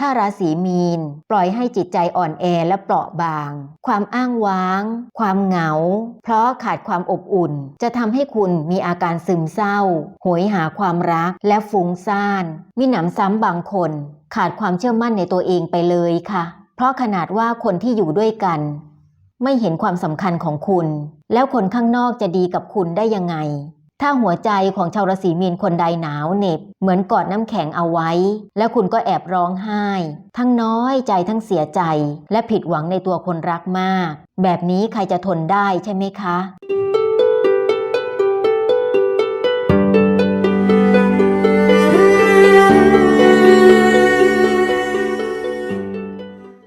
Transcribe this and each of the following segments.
ถ้าราศีมีน ปล่อยให้จิตใจอ่อนแอและเปราะบาง ความอ้างว้าง ความเหงา เพราะขาดความอบอุ่น จะทำให้คุณมีอาการซึมเศร้าโหยหาความรักและฟุ้งซ่าน มีหนำซ้ำบางคน ขาดความเชื่อมั่นในตัวเองไปเลยค่ะ เพราะขนาดว่าคนที่อยู่ด้วยกัน ไม่เห็นความสำคัญของคุณ แล้วคนข้างนอกจะดีกับคุณได้ยังไง ถ้าหัวใจของชาวราศีมีนคนใดหนาวเหน็บ เหมือนกอดน้ำแข็งเอาไว้ แล้วคุณก็แอบร้องไห้ ทั้งน้อยใจทั้งเสียใจ และผิดหวังในตัวคนรักมาก แบบนี้ใครจะทนได้ใช่ไหมคะ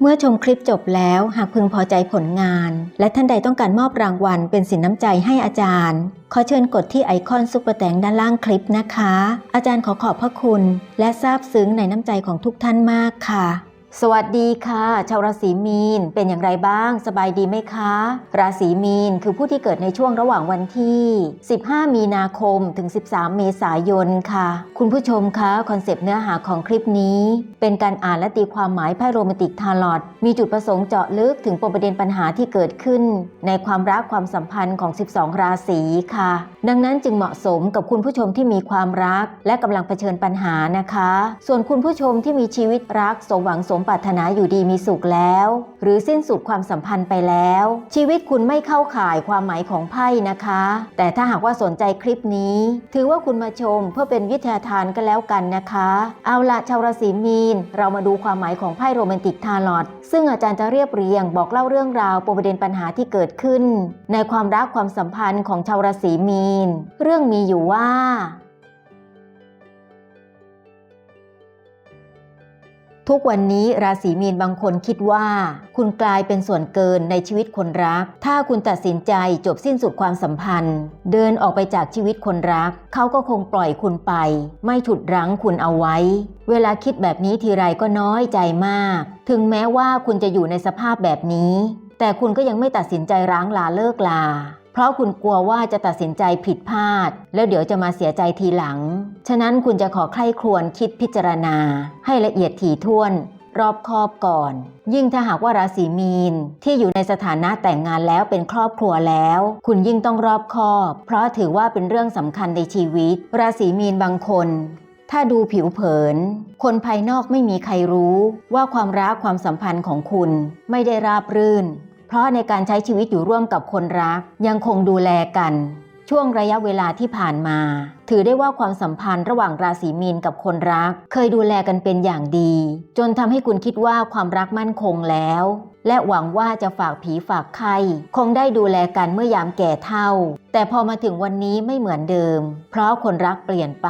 เมื่อชมคลิปจบแล้วหากพึงพอใจผลงาน และท่านใดต้องการมอบรางวัลเป็นสินน้ำใจให้อาจารย์ ขอเชิญกดที่ไอคอนซุปเปอร์แตงด้านล่างคลิปนะคะ อาจารย์ขอขอบพระคุณ และซาบซึ้งในน้ำใจของทุกท่านมากค่ะ สวัสดีค่ะ ชาวราศีมีนเป็นอย่างไรบ้าง สบายดีไหมคะ ราศีมีนคือผู้ที่เกิดในช่วงระหว่างวันที่ 15 มีนาคมถึง 13 เมษายนค่ะ คุณผู้ชมคะคอนเซปต์เนื้อหาของคลิปนี้ เป็นการอ่านและตีความหมายไพ่โรแมนติกทาร์ลอตมีจุดประสงค์เจาะลึกถึงปมประเด็นปัญหาที่เกิดขึ้น ในความรักความสัมพันธ์ของ 12 ราศีค่ะ ดังนั้นจึงเหมาะสมกับคุณผู้ชมที่มีความรัก และกำลังเผชิญปัญหานะคะ ส่วนคุณผู้ชมที่มีชีวิตรักสมหวังสมปรารถนาอยู่ดีมีสุขแล้ว หรือสิ้นสุดความสัมพันธ์ไปแล้ว ชีวิตคุณไม่เข้าข่ายความหมายของไพ่นะคะ แต่ถ้าหากว่าสนใจคลิปนี้ ถือว่าคุณมาชมเพื่อเป็นวิทยาทานก็แล้วกันนะคะ เอาละชาวราศีมีน เรามาดูความหมายของไพ่โรแมนติกทาร์ลอตซึ่งอาจารย์จะเรียบเรียงบอกเล่าเรื่องราวปมประเด็นปัญหาที่เกิดขึ้น ในความรักความสัมพันธ์ของชาวราศีมีน เรื่องมีอยู่ว่า ทุกวันนี้ราศีมีนบางคนคิดว่า คุณกลายเป็นส่วนเกินในชีวิตคนรัก ถ้าคุณตัดสินใจจบสิ้นสุดความสัมพันธ์ เดินออกไปจากชีวิตคนรัก เขาก็คงปล่อยคุณไป ไม่ฉุดรั้งคุณเอาไว้ เวลาคิดแบบนี้ทีไรก็น้อยใจมาก ถึงแม้ว่าคุณจะอยู่ในสภาพแบบนี้ แต่คุณก็ยังไม่ตัดสินใจร้างลาเลิกลา เพราะคุณกลัวว่าจะตัดสินใจผิดพลาด แล้วเดี๋ยวจะมาเสียใจทีหลัง ฉะนั้นคุณจะขอใคร่ครวญคิดพิจารณา ให้ละเอียดถี่ถ้วน รอบคอบก่อน ยิ่งถ้าหากว่าราศีมีนที่อยู่ในสถานะแต่งงานแล้วเป็นครอบครัวแล้ว คุณยิ่งต้องรอบคอบ เพราะถือว่าเป็นเรื่องสำคัญในชีวิต ราศีมีนบางคนถ้าดูผิวเผิน คนภายนอกไม่มีใครรู้ว่าความรักความสัมพันธ์ของคุณไม่ได้ราบรื่น เพราะในการใช้ชีวิตอยู่ร่วมกับคนรัก ยังคงดูแลกัน ช่วงระยะเวลาที่ผ่านมา ถือได้ว่าความสัมพันธ์ระหว่างราศีมีนกับคนรัก เคยดูแลกันเป็นอย่างดี จนทำให้คุณคิดว่าความรักมั่นคงแล้ว และหวังว่าจะฝากผีฝากไข้คงได้ดูแลกันเมื่อยามแก่เฒ่า แต่พอมาถึงวันนี้ไม่เหมือนเดิม เพราะคนรักเปลี่ยนไป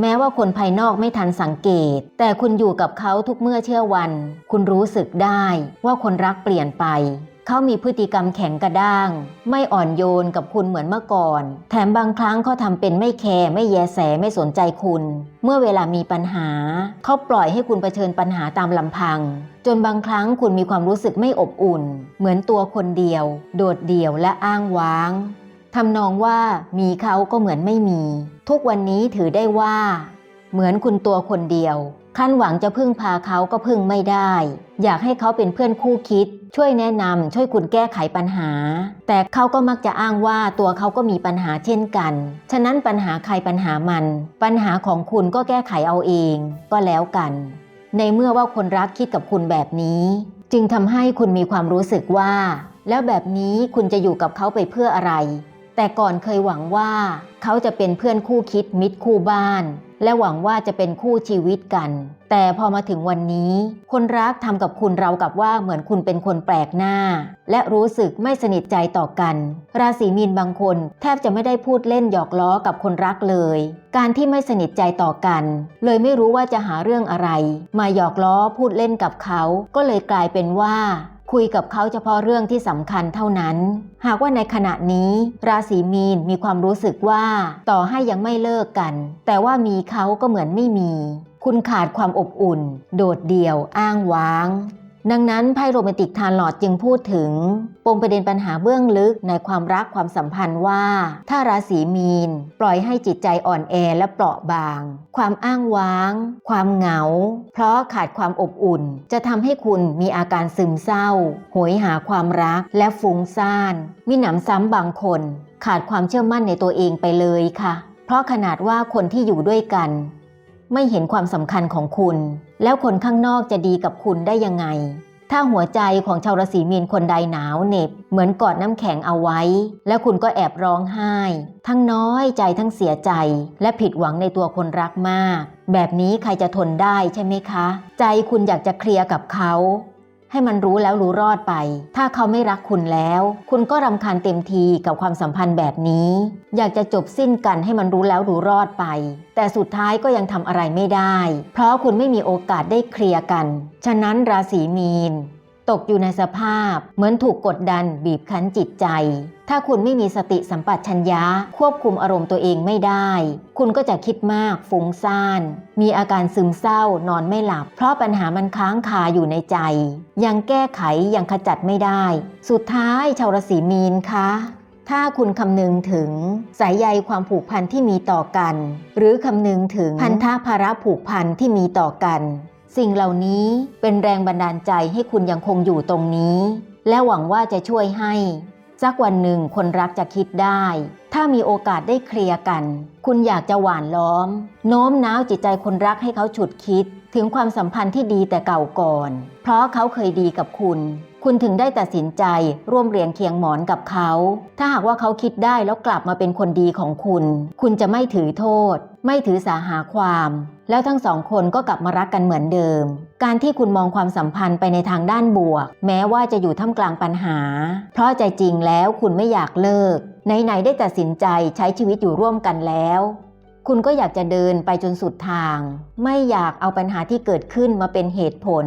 แม้ว่าคนภายนอกไม่ทันสังเกต แต่คุณอยู่กับเขาทุกเมื่อเชื่อวัน คุณรู้สึกได้ว่าคนรักเปลี่ยนไป เขามีพฤติกรรมแข็งกระด้าง ไม่อ่อนโยนกับคุณเหมือนเมื่อก่อน แถมบางครั้งเขาทำเป็นไม่แคร์ไม่แยแสไม่สนใจคุณ เมื่อเวลามีปัญหา เขาปล่อยให้คุณเผชิญปัญหาตามลำพัง จนบางครั้งคุณมีความรู้สึกไม่อบอุ่น เหมือนตัวคนเดียว โดดเดี่ยวและอ้างว้างทำนองว่ามีเขาก็เหมือนไม่มี ทุกวันนี้ถือได้ว่า เหมือนคุณตัวคนเดียว ขั้นหวังจะพึ่งพาเขาก็พึ่งไม่ได้ อยากให้เขาเป็นเพื่อนคู่คิด ช่วยแนะนำช่วยคุณแก้ไขปัญหา แต่เขาก็มักจะอ้างว่าตัวเขาก็มีปัญหาเช่นกัน ฉะนั้นปัญหาใครปัญหามัน ปัญหาของคุณก็แก้ไขเอาเอง ก็แล้วกัน ในเมื่อว่าคนรักคิดกับคุณแบบนี้ จึงทำให้คุณมีความรู้สึกว่า แล้วแบบนี้คุณจะอยู่กับเขาไปเพื่ออะไร แต่ก่อนเคยหวังว่า เขาจะเป็นเพื่อนคู่คิดมิตรคู่บ้าน และหวังว่าจะเป็นคู่ชีวิตกัน แต่พอมาถึงวันนี้ คนรักทำกับคุณเรากับว่าเหมือนคุณเป็นคนแปลกหน้า และรู้สึกไม่สนิทใจต่อกัน ราศีมีนบางคน แทบจะไม่ได้พูดเล่นหยอกล้อกับคนรักเลย การที่ไม่สนิทใจต่อกัน เลยไม่รู้ว่าจะหาเรื่องอะไร มาหยอกล้อพูดเล่นกับเขา ก็เลยกลายเป็นว่า คุยกับเขาเฉพาะเรื่องที่สำคัญเท่านั้น หากว่าในขณะนี้ ราศีมีนมีความรู้สึกว่า ต่อให้ยังไม่เลิกกัน แต่ว่ามีเขาก็เหมือนไม่มี คุณขาดความอบอุ่น โดดเดี่ยว อ้างว้าง ดังนั้นไพ่โรแมนติกทานหลอดจึงพูดถึง ปมประเด็นปัญหาเบื้องลึกในความรักความสัมพันธ์ว่า ถ้าราศีมีน ปล่อยให้จิตใจอ่อนแอและเปราะบาง ความอ้างว้าง ความเหงา เพราะขาดความอบอุ่น จะทำให้คุณมีอาการซึมเศร้าโหยหาความรักและฟุ้งซ่านมีหนำซ้ำบางคน ขาดความเชื่อมั่นในตัวเองไปเลยค่ะ เพราะขนาดว่าคนที่อยู่ด้วยกัน ไม่เห็นความสำคัญของคุณ แล้วคนข้างนอกจะดีกับคุณได้ยังไง ถ้าหัวใจของชาวราศีมีนคนใดหนาวเหน็บ เหมือนกอดน้ำแข็งเอาไว้ แล้วคุณก็แอบร้องไห้ ทั้งน้อยใจทั้งเสียใจ และผิดหวังในตัวคนรักมาก แบบนี้ใครจะทนได้ใช่ไหมคะ ใจคุณอยากจะเคลียร์กับเขา ให้มันรู้แล้วรู้รอดไป ถ้าเขาไม่รักคุณแล้ว คุณก็รำคาญเต็มทีกับความสัมพันธ์แบบนี้ อยากจะจบสิ้นกันให้มันรู้แล้วรู้รอดไป แต่สุดท้ายก็ยังทำอะไรไม่ได้ เพราะคุณไม่มีโอกาสได้เคลียร์กัน ฉะนั้นราศีมีน ตกอยู่ในสภาพ เหมือนถูกกดดันบีบคั้นจิตใจ ถ้าคุณไม่มีสติสัมปชัญญะควบคุมอารมณ์ตัวเองไม่ได้ คุณก็จะคิดมากฟุ้งซ่าน มีอาการซึมเศร้านอนไม่หลับ เพราะปัญหามันค้างคาอยู่ในใจ ยังแก้ไขยังขจัดไม่ได้ สุดท้ายชาวราศีมีนคะถ้าคุณคำนึงถึงสายใยความผูกพันที่มีต่อกัน หรือคำนึงถึงพันธะภาระผูกพันที่มีต่อกัน สิ่งเหล่านี้เป็นแรงบันดาลใจให้คุณยังคงอยู่ตรงนี้ และหวังว่าจะช่วยให้สักวันหนึ่งคนรักจะคิดได้ ถ้ามีโอกาสได้เคลียร์กัน คุณอยากจะหวานล้อม โน้มน้าวจิตใจคนรักให้เขาฉุดคิด ถึงความสัมพันธ์ที่ดีแต่เก่าก่อน เพราะเขาเคยดีกับคุณ คุณถึงได้ตัดสินใจร่วมเรียงเคียงหมอนกับเขา ถ้าหากว่าเขาคิดได้แล้วกลับมาเป็นคนดีของคุณ คุณจะไม่ถือโทษ ไม่ถือสาหาความ แล้วทั้งสองคนก็กลับมารักกันเหมือนเดิม การที่คุณมองความสัมพันธ์ไปในทางด้านบวก แม้ว่าจะอยู่ท่ามกลางปัญหา เพราะใจจริงแล้วคุณไม่อยากเลิกไหนๆได้ตัดสินใจใช้ชีวิตอยู่ร่วมกันแล้ว คุณก็อยากจะเดินไปจนสุดทาง ไม่อยากเอาปัญหาที่เกิดขึ้นมาเป็นเหตุผล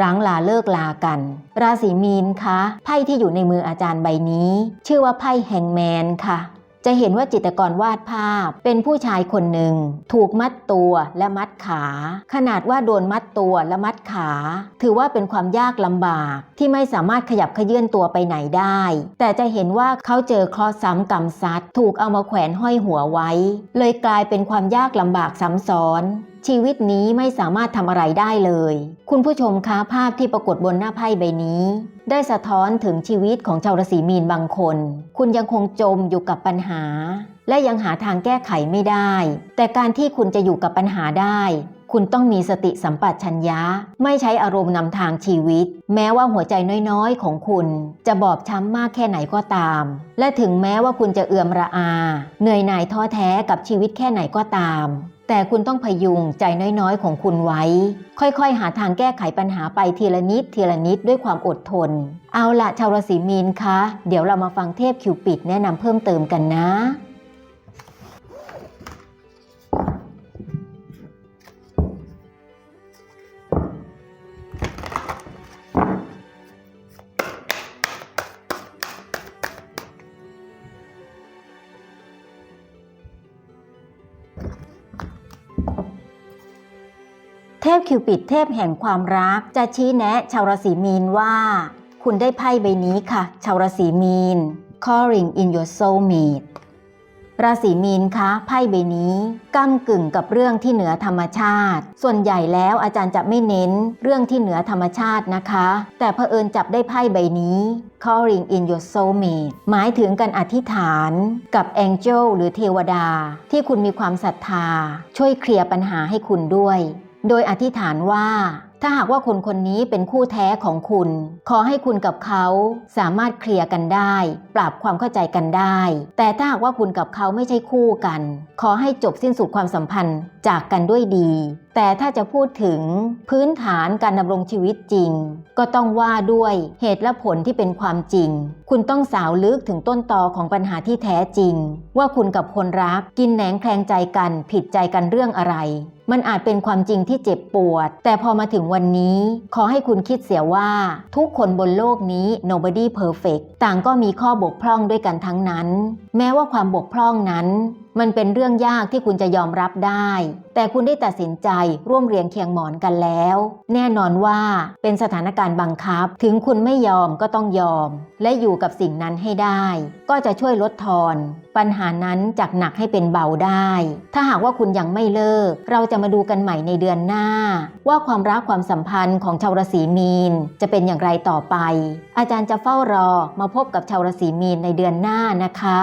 ร้างลาเลิกลากัน ราศีมีนคะไพ่ที่อยู่ในมืออาจารย์ใบนี้ ชื่อว่าไพ่แฮงแมนค่ะ จะเห็นว่าจิตรกรวาดภาพ เป็นผู้ชายคนหนึ่ง ถูกมัดตัวและมัดขา ขนาดว่าโดนมัดตัวและมัดขา ถือว่าเป็นความยากลำบากที่ไม่สามารถขยับเขยื่อนตัวไปไหนได้ แต่จะเห็นว่าเขาเจอเคราะห์ซ้ำกรรมซัดถูกเอามาแขวนห้อยหัวไว้ เลยกลายเป็นความยากลำบากซ้ำซ้อนชีวิตนี้ไม่สามารถทำอะไรได้เลย คุณผู้ชมคะภาพที่ปรากฏบนหน้าไพ่ใบนี้ ได้สะท้อนถึงชีวิตของชาวราศีมีนบางคน คุณยังคงจมอยู่กับปัญหา และยังหาทางแก้ไขไม่ได้ แต่การที่คุณจะอยู่กับปัญหาได้ คุณต้องมีสติสัมปชัญญะ ไม่ใช้อารมณ์นำทางชีวิต แม้ว่าหัวใจน้อยๆ ของคุณ จะบอบช้ำมากแค่ไหนก็ตาม และถึงแม้ว่าคุณจะเอื่อมระอา เหนื่อยหน่ายท้อแท้กับชีวิตแค่ไหนก็ตาม แต่คุณต้องพยุงใจน้อยๆ ของคุณไว้ ค่อยๆ หาทางแก้ไขปัญหาไปทีละนิดทีละนิดด้วยความอดทน เอาละชาวราศีมีนคะ เดี๋ยวเรามาฟังเทพคิวปิดแนะนำเพิ่มเติมกันนะ เทพคิวปิดเทพแห่งความรัก จะชี้แนะชาวราศีมีนว่า คุณได้ไพ่ใบนี้ค่ะ ชาวราศีมีน calling in your soulmate ราศีมีนคะไพ่ใบนี้ก้ากึ่งกับเรื่องที่เหนือธรรมชาติ ส่วนใหญ่แล้วอาจารย์จะไม่เน้นเรื่องที่เหนือธรรมชาตินะคะ แต่เผอิญจับได้ไพ่ใบนี้ calling in your soulmate หมายถึงการอธิษฐานกับ angel หรือเทวดา ที่คุณมีความศรัทธา ช่วยเคลียร์ปัญหาให้คุณด้วย โดยอธิษฐานว่า ถ้าหากว่าคนคนนี้เป็นคู่แท้ของคุณ ขอให้คุณกับเขาสามารถเคลียร์กันได้ ปรับความเข้าใจกันได้ แต่ถ้าหากว่าคุณกับเขาไม่ใช่คู่กัน ขอให้จบสิ้นสุดความสัมพันธ์จากกันด้วยดี แต่ถ้าจะพูดถึงพื้นฐานการดำรงชีวิตจริง ก็ต้องว่าด้วยเหตุและผลที่เป็นความจริง คุณต้องสาวลึกถึงต้นตอของปัญหาที่แท้จริง ว่าคุณกับคนรักกินแหนงแคลงใจกัน ผิดใจกันเรื่องอะไร มันอาจเป็นความจริงที่เจ็บปวด แต่พอมาถึงวันนี้ ขอให้คุณคิดเสียว่า ทุกคนบนโลกนี้ nobody perfect ต่างก็มีข้อบกพร่องด้วยกันทั้งนั้น แม้ว่าความบกพร่องนั้น มันเป็นเรื่องยากที่คุณจะยอมรับได้ แต่คุณได้ตัดสินใจร่วมเรียงเคียงหมอนกันแล้ว แน่นอนว่าเป็นสถานการณ์บังคับ ถึงคุณไม่ยอมก็ต้องยอม และอยู่กับสิ่งนั้นให้ได้ ก็จะช่วยลดทอน ปัญหานั้นจากหนักให้เป็นเบาได้ ถ้าหากว่าคุณยังไม่เลิก เราจะมาดูกันใหม่ในเดือนหน้า ว่าความรักความสัมพันธ์ของชาวราศีมีน จะเป็นอย่างไรต่อไป อาจารย์จะเฝ้ารอมาพบกับชาวราศีมีนในเดือนหน้านะคะ